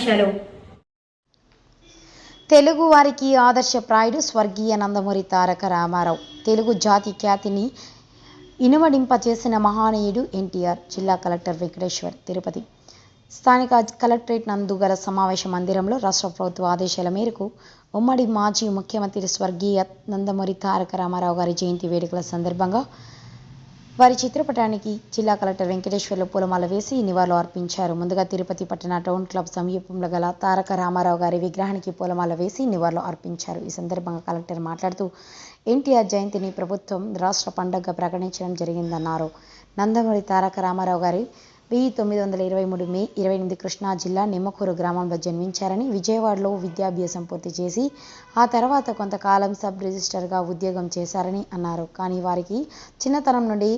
ముఖ్యాంశాలు తెలుగు వారికి ఆదర్శప్రాయుడు స్వర్గీయ నందమూరి తారక రామారావు. తెలుగు జాతి ఖ్యాతిని ఇనుమడింపచేసిన మహానీయుడు ఎన్టీఆర్ జిల్లా కలెక్టర్ వెంకటేశ్వర్ తిరుపతి. స్థానిక కలెక్టరేట్ నందు గల సమావేశ మందిరంలో రాష్ట్ర ప్రభుత్వ ఆదేశాల మేరకు ఉమ్మడి మాజీ ముఖ్యమంత్రి స్వర్గీయ నందమూరి తారక రామారావు గారి జయంతి వేడుకల సందర్భంగా వారి చిత్రపటానికి జిల్లా కలెక్టర్ వెంకటేశ్వర్లు పూలమాల వేసి నివాళులు అర్పించారు. ముందుగా తిరుపతి పట్టణ టౌన్ క్లబ్ సమీపంలో గల తారక రామారావు గారి విగ్రహానికి పూలమాల వేసి నివాళులు అర్పించారు. ఈ సందర్భంగా కలెక్టర్ మాట్లాడుతూ ఎన్టీఆర్ జయంతిని ప్రభుత్వం రాష్ట్ర పండుగగా ప్రకటించడం జరిగిందన్నారు. నందమూరి తారక రామారావు గారి వెయ్యి తొమ్మిది వందల ఇరవై మూడు మే ఇరవై ఎనిమిది కృష్ణా జిల్లా నిమ్మకూరు గ్రామంలో జన్మించారని విజయవాడలో విద్యాభ్యాసం పూర్తి చేసి ఆ తర్వాత కొంతకాలం సబ్ రిజిస్టర్గా ఉద్యోగం చేశారని అన్నారు. కానీ వారికి చిన్నతనం నుండి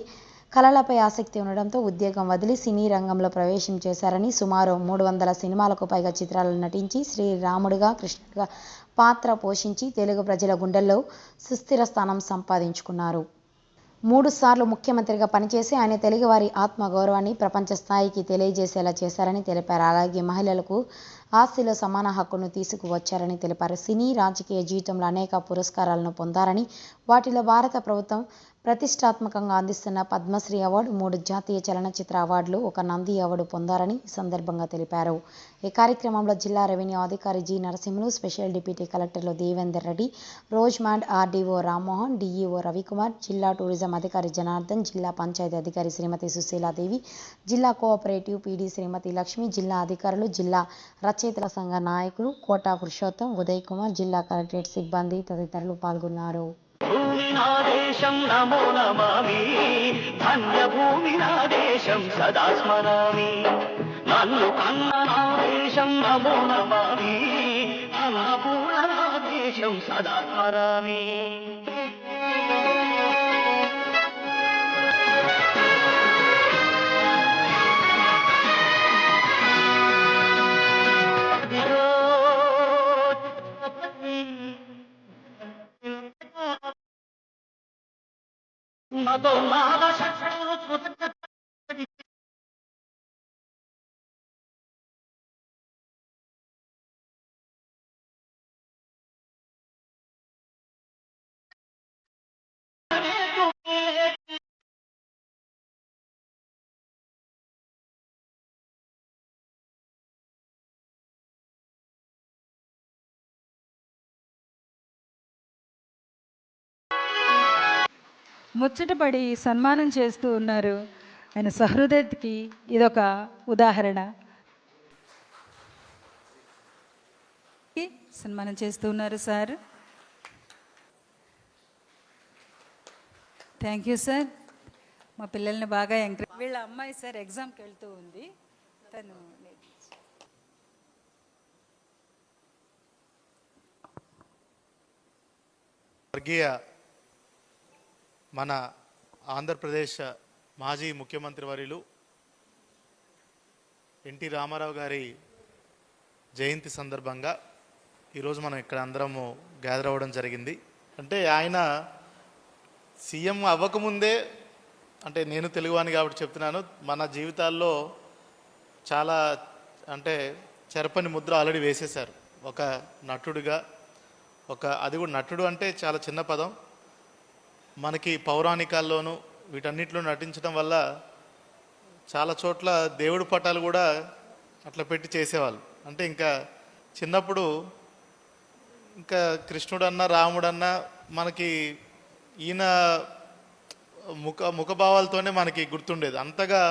కళలపై ఆసక్తి ఉండడంతో ఉద్యోగం వదిలి సినీ రంగంలో ప్రవేశం చేశారని సుమారు మూడు వందల సినిమాలకు పైగా చిత్రాలను నటించి శ్రీరాముడుగా కృష్ణుడిగా పాత్ర పోషించి తెలుగు ప్రజల గుండెల్లో సుస్థిర స్థానం సంపాదించుకున్నారు. మూడు సార్లు ముఖ్యమంత్రిగా పనిచేసి ఆయన తెలుగువారి ఆత్మ గౌరవాన్ని ప్రపంచ స్థాయికి తెలియజేసేలా చేశారని తెలిపారు. అలాగే మహిళలకు ఆస్తిలో సమాన హక్కును తీసుకువచ్చారని తెలిపారు. సినీ రాజకీయ జీవితంలో అనేక పురస్కారాలను పొందారని వాటిలో భారత ప్రభుత్వం ప్రతిష్టాత్మకంగా అందిస్తున్న పద్మశ్రీ అవార్డు మూడు జాతీయ చలనచిత్ర అవార్డులు ఒక నంది అవార్డు పొందారని ఈ సందర్భంగా తెలిపారు. ఈ కార్యక్రమంలో జిల్లా రెవెన్యూ అధికారి జి నరసింహులు స్పెషల్ డిప్యూటీ కలెక్టర్లు Devender Reddy Rosemond RDO Rammohan DEO Ravikumar జిల్లా టూరిజం అధికారి జనార్దన్ జిల్లా పంచాయతీ అధికారి శ్రీమతి సుశీలాదేవి జిల్లా కోఆపరేటివ్ పీడీ శ్రీమతి లక్ష్మి జిల్లా అధికారులు జిల్లా రచయితల సంఘ నాయకులు కోటా పురుషోత్తం ఉదయ్ కుమార్ జిల్లా కలెక్టరేట్ సిబ్బంది తదితరులు పాల్గొన్నారు. భూమి నా దేశం నమో నమామి. ధన్య భూమి నా దేశం సదా స్మరామి. నన్ను కన్న నా దేశం నమో నమామి. అన్నపూర్ణ నా దేశం సదా స్మరామి. మతో నాద ముచ్చటపడి సన్మానం చేస్తూ ఉన్నారు. ఆయన సహృదయకి ఇదొక ఉదాహరణ. సన్మానం చేస్తూ ఉన్నారు సార్. Thank you sir. మా పిల్లల్ని బాగా ఎంకరేజ్ వీళ్ళ అమ్మాయి సార్ ఎగ్జామ్కి వెళ్తూ ఉంది. తను స్వర్గీయ మన ఆంధ్రప్రదేశ్ మాజీ ముఖ్యమంత్రి వర్యులు ఎన్టీ రామారావు గారి జయంతి సందర్భంగా ఈరోజు మనం ఇక్కడ అందరము గ్యాదర్ అవ్వడం జరిగింది. అంటే ఆయన సీఎం అవ్వకముందే అంటే నేను తెలుగువాని కాబట్టి చెప్తున్నాను మన జీవితాల్లో చాలా అంటే చెరపని ముద్ర ఆల్రెడీ వేసేశారు. ఒక నటుడిగా ఒక అది కూడా నటుడు అంటే చాలా చిన్న పదం. మనకి పౌరాణికాల్లోనూ వీటన్నిటిలో నటించడం వల్ల చాలా చోట్ల దేవుడి పటాలు కూడా అట్లా పెట్టి చేసేవాళ్ళు. అంటే ఇంకా చిన్నప్పుడు ఇంకా కృష్ణుడన్నా రాముడన్నా మనకి ఈయన ముఖ ముఖభావాలతోనే మనకి గుర్తుండేది. అంతగా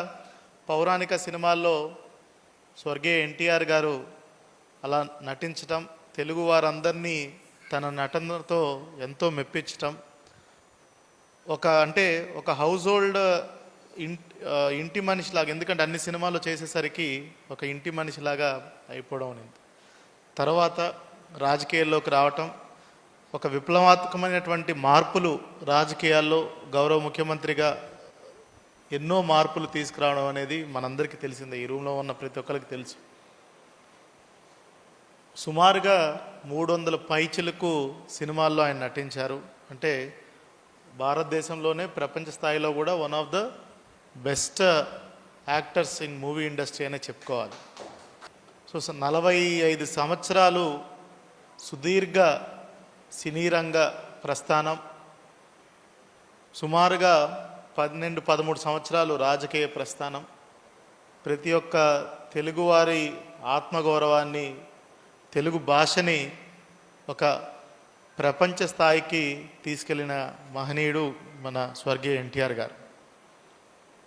పౌరాణిక సినిమాల్లో స్వర్గీయ ఎన్టీఆర్ గారు అలా నటించటం తెలుగు వారందరినీ తన నటనతో ఎంతో మెప్పించటం ఒక అంటే ఒక హౌస్ హోల్డ్ ఇంటి మనిషిలాగా ఎందుకంటే అన్ని సినిమాలు చేసేసరికి ఒక ఇంటి మనిషిలాగా అయిపోవడం అనేది. తర్వాత రాజకీయాల్లోకి రావటం ఒక విప్లవాత్మకమైనటువంటి మార్పులు రాజకీయాల్లో గౌరవ ముఖ్యమంత్రిగా ఎన్నో మార్పులు తీసుకురావడం అనేది మనందరికీ తెలిసిందే ఈ రూమ్లో ఉన్న ప్రతి ఒక్కరికి తెలుసు. సుమారుగా మూడు వందల పైచిలకు సినిమాల్లో ఆయన నటించారు. అంటే భారతదేశంలోనే ప్రపంచ స్థాయిలో కూడా one of the best actors in movie industry అనే చెప్పుకోవాలి. సో నలభై ఐదు సంవత్సరాలు సుదీర్ఘ సినీ రంగ ప్రస్థానం. సుమారుగా పన్నెండు పదమూడు సంవత్సరాలు రాజకీయ ప్రస్థానం. ప్రతి ఒక్క తెలుగువారి ఆత్మగౌరవాన్ని తెలుగు భాషని ఒక ప్రపంచ స్థాయికి తీసుకెళ్ళిన మహనీయుడు మన స్వర్గీయ ఎన్టీఆర్ గారు.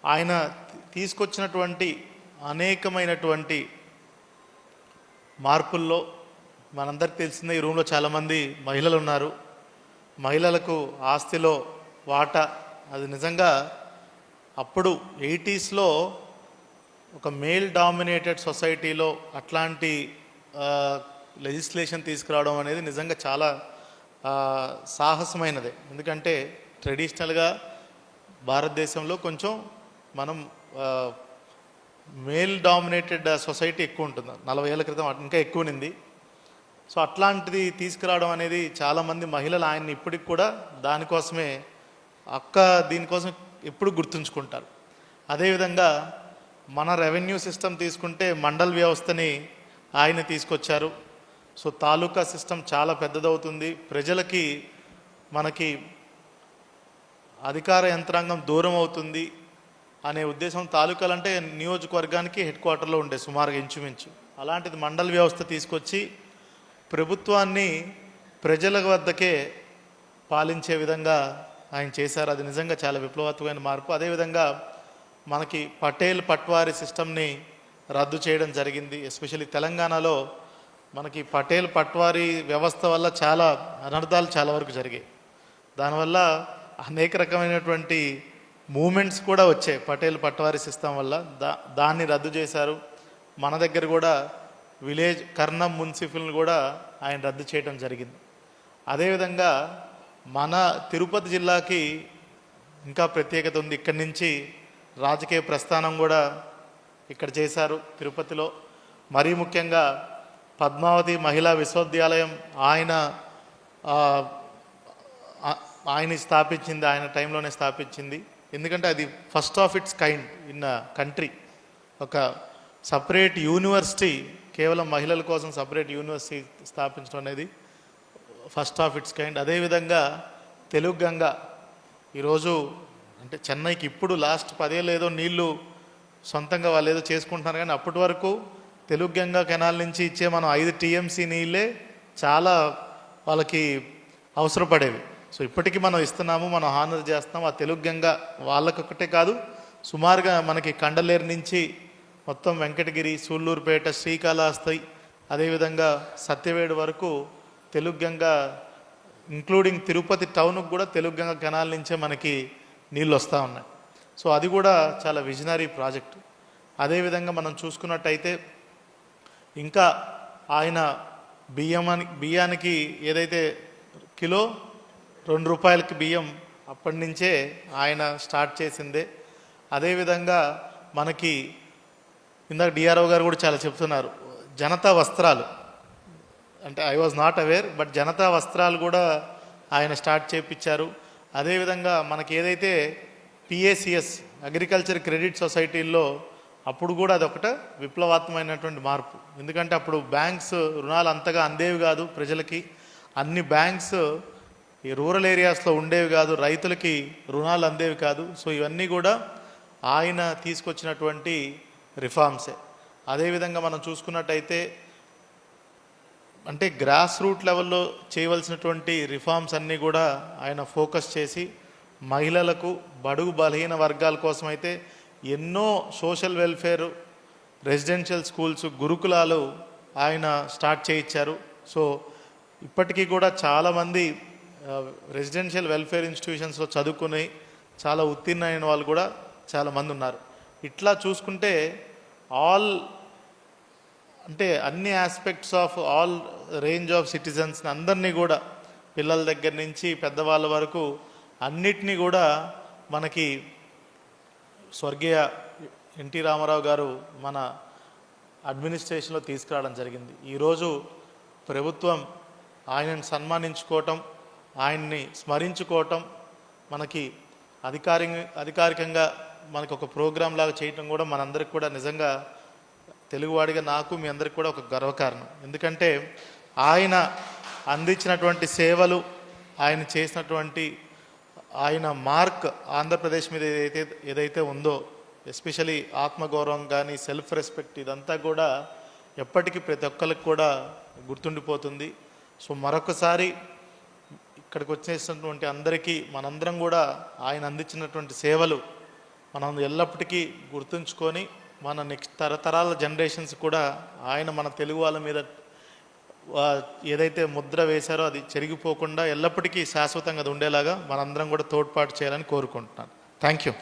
ఆయన తీసుకొచ్చినటువంటి అనేకమైనటువంటి మార్పుల్లో మనందరికి తెలిసిందే ఈ రూమ్లో చాలామంది మహిళలు ఉన్నారు. మహిళలకు ఆస్తిలో వాటా అది నిజంగా అప్పుడు ఎయిటీస్లో ఒక మేల్ డామినేటెడ్ సొసైటీలో అట్లాంటి లెజిస్లేషన్ తీసుకురావడం అనేది నిజంగా చాలా సాహసమైనదే. ఎందుకంటే ట్రెడిషనల్గా భారతదేశంలో కొంచెం మనం మేల్ డామినేటెడ్ సొసైటీ ఎక్కువ ఉంటుంది. నలభై ఏళ్ళ క్రితం ఇంకా ఎక్కువ ఉంది సో అట్లాంటిది తీసుకురావడం అనేది చాలామంది మహిళలు ఆయన్ని ఇప్పటికి కూడా దానికోసమే అక్క దీనికోసం ఎప్పుడు గుర్తుంచుకుంటారు. అదేవిధంగా మన రెవెన్యూ సిస్టమ్ తీసుకుంటే మండల్ వ్యవస్థని ఆయన తీసుకొచ్చారు. సో తాలూకా సిస్టమ్ చాలా పెద్దదవుతుంది. ప్రజలకి మనకి అధికార యంత్రాంగం దూరం అవుతుంది అనే ఉద్దేశం తాలూకాలు అంటే నియోజకవర్గానికి హెడ్ క్వార్టర్లో ఉండే సుమారుగా ఇంచుమించు. అలాంటిది మండల వ్యవస్థ తీసుకొచ్చి ప్రభుత్వాన్ని ప్రజల వద్దకే పాలించే విధంగా ఆయన చేశారు. అది నిజంగా చాలా విప్లవాత్మకమైన మార్పు. అదేవిధంగా మనకి పటేల్ పట్వారి సిస్టమ్ని రద్దు చేయడం జరిగింది. ఎస్పెషల్లీ తెలంగాణలో మనకి పటేల్ పట్వారీ వ్యవస్థ వల్ల చాలా అనర్థాలు చాలా వరకు జరిగాయి. దానివల్ల అనేక రకమైనటువంటి మూమెంట్స్ కూడా వచ్చాయి పటేల్ పట్వారీ సిస్టమ్ వల్ల. దా దాన్ని రద్దు చేశారు. మన దగ్గర కూడా విలేజ్ కర్ణం మున్సిపల్ని కూడా ఆయన రద్దు చేయడం జరిగింది. అదేవిధంగా మన తిరుపతి జిల్లాకి ఇంకా ప్రత్యేకత ఉంది. ఇక్కడి నుంచి రాజకీయ ప్రస్థానం కూడా ఇక్కడ చేశారు తిరుపతిలో. మరీ ముఖ్యంగా పద్మావతి మహిళా విశ్వవిద్యాలయం ఆయన ఆయన స్థాపించింది ఆయన టైంలోనే స్థాపించింది. ఎందుకంటే అది first of its kind in country. ఒక సపరేట్ యూనివర్సిటీ కేవలం మహిళల కోసం సపరేట్ యూనివర్సిటీ స్థాపించడం అనేది ఫస్ట్ ఆఫ్ ఇట్స్ కైండ్. అదేవిధంగా తెలుగు గంగ ఈరోజు అంటే చెన్నైకి ఇప్పుడు లాస్ట్ పదేళ్ళు ఏదో నీళ్ళు సొంతంగా వాళ్ళు ఏదో చేసుకుంటున్నారు కానీ అప్పటి వరకు తెలుగు గంగా కెనాల్ నుంచి ఇచ్చే మనం ఐదు టీఎంసీ నీళ్ళే చాలా వాళ్ళకి అవసరపడేవి. సో ఇప్పటికీ మనం ఇస్తున్నాము మనం హానర్ చేస్తున్నాము. ఆ తెలుగు గంగ వాళ్ళకొక్కటే కాదు సుమారుగా మనకి కండలేరు నుంచి మొత్తం వెంకటగిరి సూళ్ళూరుపేట శ్రీకాళహస్తి అదేవిధంగా సత్యవేడు వరకు తెలుగు గంగ ఇంక్లూడింగ్ తిరుపతి టౌన్కి కూడా తెలుగు గంగ కెనాల్ నుంచే మనకి నీళ్ళు వస్తూ ఉన్నాయి. సో అది కూడా చాలా విజనరీ ప్రాజెక్ట్. అదేవిధంగా మనం చూసుకున్నట్టయితే ఇంకా ఆయన బియ్యమని బియ్యానికి ఏదైతే కిలో రెండు రూపాయలకి బియ్యం అప్పటి నుంచే ఆయన స్టార్ట్ చేసిందే. అదేవిధంగా మనకి ఇందాక డిఆర్ఓ గారు కూడా చాలా చెప్తున్నారు జనతా వస్త్రాలు. అంటే I was not aware but Janata వస్త్రాలు కూడా ఆయన స్టార్ట్ చేయించారు అదేవిధంగా మనకి ఏదైతే పిఏసిఎస్ అగ్రికల్చర్ క్రెడిట్ సొసైటీల్లో అప్పుడు కూడా అదొకట విప్లవాత్మకమైనటువంటి మార్పు. ఎందుకంటే అప్పుడు బ్యాంక్స్ రుణాలు అంతగా అందేవి కాదు ప్రజలకి. అన్ని బ్యాంక్స్ ఈ రూరల్ ఏరియాస్లో ఉండేవి కాదు రైతులకి రుణాలు అందేవి కాదు. సో ఇవన్నీ కూడా ఆయన తీసుకొచ్చినటువంటి రిఫార్మ్సే. అదేవిధంగా మనం చూసుకున్నట్టయితే అంటే గ్రాస్ రూట్ లెవెల్లో చేయవలసినటువంటి రిఫార్మ్స్ అన్నీ కూడా ఆయన ఫోకస్ చేసి మహిళలకు బడుగు బలహీన వర్గాల కోసం అయితే ఎన్నో సోషల్ వెల్ఫేర్ రెసిడెన్షియల్ స్కూల్స్ గురుకులాలు ఆయన స్టార్ట్ చేయించారు. సో ఇప్పటికీ కూడా చాలామంది రెసిడెన్షియల్ వెల్ఫేర్ ఇన్స్టిట్యూషన్స్లో చదువుకుని చాలా ఉత్తీర్ణ అయిన వాళ్ళు కూడా చాలామంది ఉన్నారు. ఇట్లా చూసుకుంటే ఆల్ అంటే అన్ని aspects of all range of citizens అందరినీ కూడా పిల్లల దగ్గర నుంచి పెద్దవాళ్ళ వరకు అన్నిటినీ కూడా మనకి స్వర్గీయ ఎన్టీ రామారావు గారు మన అడ్మినిస్ట్రేషన్లో తీసుకురావడం జరిగింది. ఈరోజు ప్రభుత్వం ఆయనను సన్మానించుకోవటం ఆయన్ని స్మరించుకోవటం మనకి అధికారి అధికారికంగా మనకు ఒక ప్రోగ్రాం లాగా చేయటం కూడా మనందరికి కూడా నిజంగా తెలుగువాడిగా నాకు మీ అందరికి కూడా ఒక గర్వకారణం. ఎందుకంటే ఆయన అందించినటువంటి సేవలు ఆయన చేసినటువంటి ఆయన మార్క్ ఆంధ్రప్రదేశ్ మీద ఏదైతే ఏదైతే ఉందో ఎస్పెషలీ ఆత్మగౌరవం కానీ సెల్ఫ్ రెస్పెక్ట్ ఇదంతా కూడా ఎప్పటికీ ప్రతి ఒక్కరికి కూడా గుర్తుండిపోతుంది. సో మరొకసారి ఇక్కడికి వచ్చేసినటువంటి అందరికీ మనందరం కూడా ఆయన అందించినటువంటి సేవలు మనం ఎల్లప్పటికీ గుర్తుంచుకొని మన నెక్స్ట్ తరతరాల జనరేషన్స్ కూడా ఆయన మన తెలుగు వాళ్ళ మీద ఏదైతే ముద్ర వేశారో అది చెరిగిపోకుండా ఎల్లప్పటికీ శాశ్వతంగా అది ఉండేలాగా మనందరం కూడా తోడ్పాటు చేయాలని కోరుకుంటున్నాను. Thank you